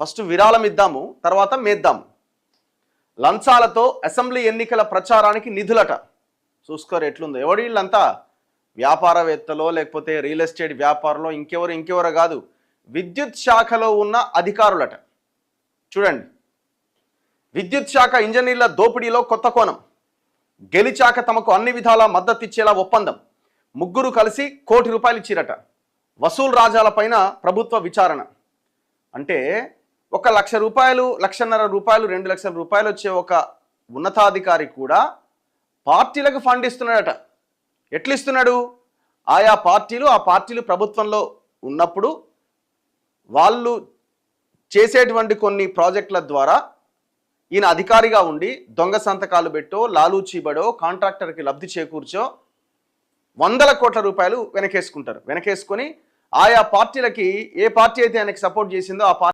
First విరాళం ఇద్దాము తర్వాత మేద్దాము. లంచాలతో అసెంబ్లీ ఎన్నికల ప్రచారానికి నిధులట. చూసుకోరు ఎట్లుందో. ఎవడు వీళ్ళంతా? వ్యాపారవేత్తలో లేకపోతే రియల్ ఎస్టేట్ వ్యాపారంలో ఇంకెవరు ఇంకెవరో కాదు. విద్యుత్ శాఖలో ఉన్న అధికారులట. చూడండి. విద్యుత్ శాఖ ఇంజనీర్ల దోపిడీలో కొత్త కోణం. గెలిచాక తమకు అన్ని విధాల మద్దతు ఇచ్చేలా ఒప్పందం. ముగ్గురు కలిసి కోటి రూపాయలు ఇచ్చిరట. వసూలు రాజాలపైన ప్రభుత్వ విచారణ. అంటే ఒక లక్ష రూపాయలు లక్షన్నర రూపాయలు రెండు లక్షల రూపాయలు వచ్చే ఒక ఉన్నతాధికారి కూడా పార్టీలకు ఫండ్ ఇస్తున్నాడట. ఎట్లా ఇస్తున్నాడు ఆయా పార్టీలు ఆ పార్టీలు ప్రభుత్వంలో ఉన్నప్పుడు వాళ్ళు చేసేటువంటి కొన్ని ప్రాజెక్టుల ద్వారా ఈయన అధికారిగా ఉండి దొంగ సంతకాలు పెట్టో లాలూచీబడో కాంట్రాక్టర్కి లబ్ధి చేకూర్చో వందల కోట్ల రూపాయలు వెనకేసుకుంటారు. వెనకేసుకొని ఆయా పార్టీలకి ఏ పార్టీ అయితే ఆయనకి సపోర్ట్ చేసిందో ఆ పార్టీ